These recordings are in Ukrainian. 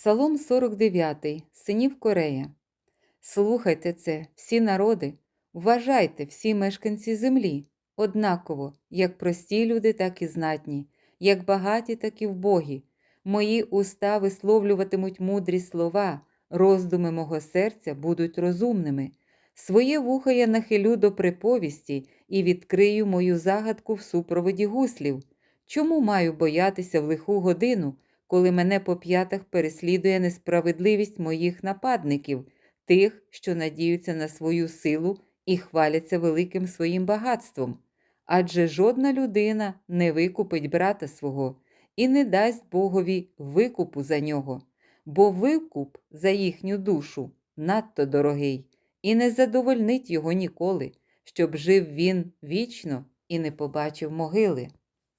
Псалом 49, синів Корея. Слухайте це, всі народи, вважайте всі мешканці землі, однаково, як прості люди, так і знатні, як багаті, так і вбогі. Мої уста висловлюватимуть мудрі слова, роздуми мого серця будуть розумними. Своє вухо я нахилю до приповісті і відкрию мою загадку в супроводі гуслів. Чому маю боятися в лиху годину, коли мене по п'ятах переслідує несправедливість моїх нападників, тих, що надіються на свою силу і хваляться великим своїм багатством? Адже жодна людина не викупить брата свого і не дасть Богові викупу за нього, бо викуп за їхню душу надто дорогий, і не задовольнить його ніколи, щоб жив він вічно і не побачив могили.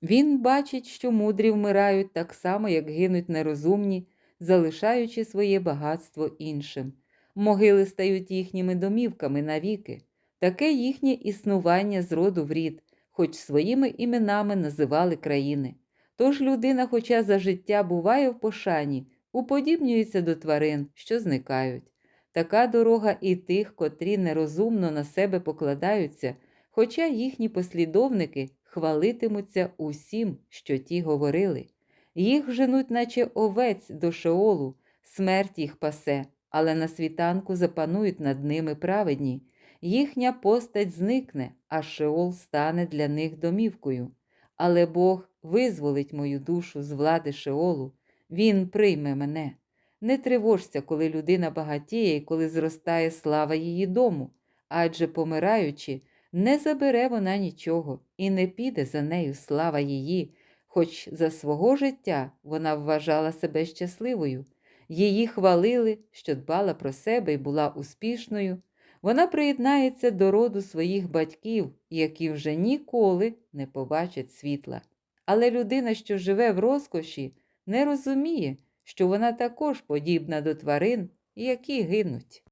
Він бачить, що мудрі вмирають так само, як гинуть нерозумні, залишаючи своє багатство іншим. Могили стають їхніми домівками навіки. Таке їхнє існування з роду в рід, хоч своїми іменами називали країни. Тож людина, хоча за життя буває в пошані, уподібнюється до тварин, що зникають. Така дорога і тих, котрі нерозумно на себе покладаються, хоча їхні послідовники хвалитимуться усім, що ті говорили. Їх женуть, наче овець до шеолу, смерть їх пасе, але на світанку запанують над ними праведні. Їхня постать зникне, а шеол стане для них домівкою. Але Бог визволить мою душу з влади шеолу, Він прийме мене. Не тривожся, коли людина багатіє і коли зростає слава її дому, адже помираючи, не забере вона нічого і не піде за нею слава її, хоч за свого життя вона вважала себе щасливою. Її хвалили, що дбала про себе і була успішною. Вона приєднається до роду своїх батьків, які вже ніколи не побачать світла. Але людина, що живе в розкоші, не розуміє, що вона також подібна до тварин, які гинуть.